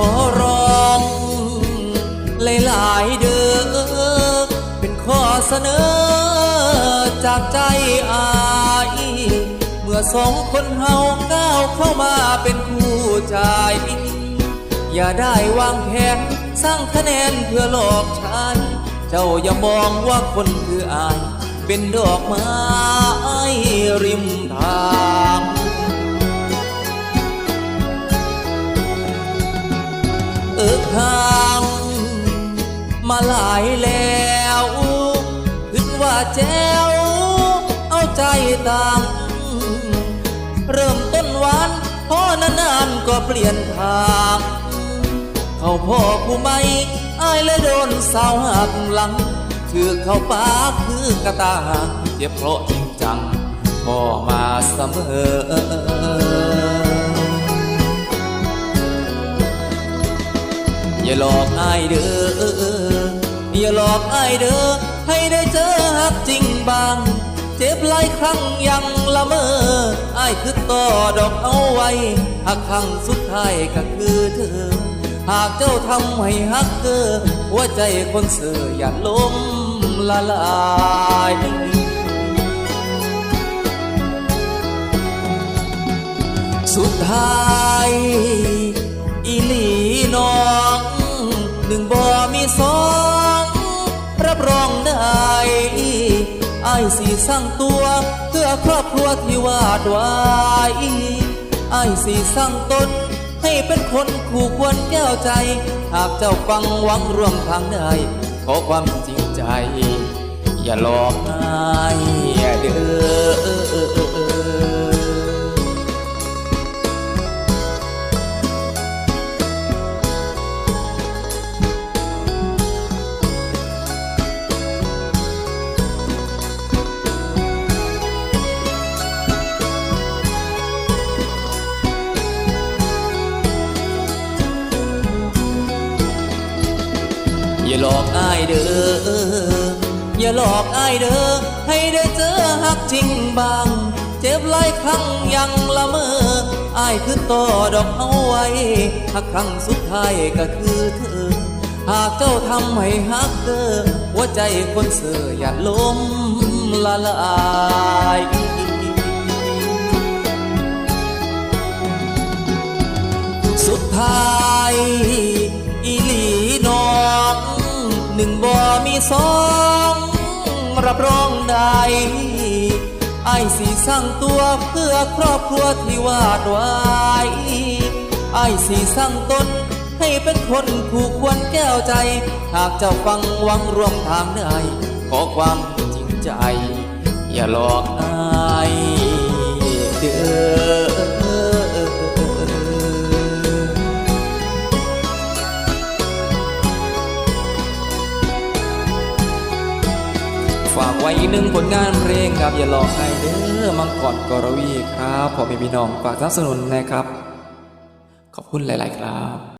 ขอร้องหลายๆเด้อเป็นข้อเสนอ จากใจอายเมื่อสองคนเฮาก้าวเข้ามาเป็นคู่ใจ อย่าได้วางแผนสร้างคะแนนเพื่อหลอกฉัน เจ้าอย่ามองว่าคนคืออาย เป็นดอกไม้ริมทาง หลายแล้วคิดว่าแจ้วเอาใจตามเริ่มต้นหวานพอนานๆก็เปลี่ยนทางเขาพ่อผู้ไม่อายเลยโดนสาวหักหลังถือเข้าปากคือกระตายเจ็บเพราะจริงจังพ่อมาเสมออย่าหลอกอายเด้อ อย่าหลอกอายเด้อให้ได้เจอหักจริงบาง เจ็บหลายครั้งยังละเมออายคือต่อดอกเอาไว้หักครั้งสุดท้ายก็คือเธอ หากเจ้าทำให้หักเกอหัวใจคนเสืออย่าล้มละลายสุดท้ายอีหลีน้องหนึ่งบ่มีสอง รับรองได้ไอ้สีสร้างตัวเพื่อครอบครัวที่วาดไว้ไอ้สีสร้างตนให้เป็นคนคู่ควรแก้วใจ หากเจ้าฟังหวังร่วมทางได้ขอความจริงใจ อย่าหลอกง่ายเด้อ อย่าหลอกอายเด้ออย่าหลอกอายเด้อให้ได้เจอหักจริงบาง เจ็บหลายครั้งยังละเมออายคือต่อดอกเอาไว้หักครั้งสุดท้ายก็คือเธอ หากเจ้าทำให้หักเด้อหัวใจคนเสืออย่าล้มละลายสุดท้าย หนึ่งบ่มีสองรับรองได้ไอ้สีสร้างตัวเพื่อครอบครัวที่วาดไว้ไอ้สีสร้างตนให้เป็นคนคู่ควรแก้วใจ หากเจ้าฟังหวังรวมทางได้ขอความจริงใจ อย่าหลอกอาย ฝากไว้อีกหนึ่งผลงานเพลงครับอย่าหลอกใครเด้อมังกรกรวีครับพอมีพี่น้องฝากสนับสนุนนะครับ ขอบคุณหลาย ๆ ครับ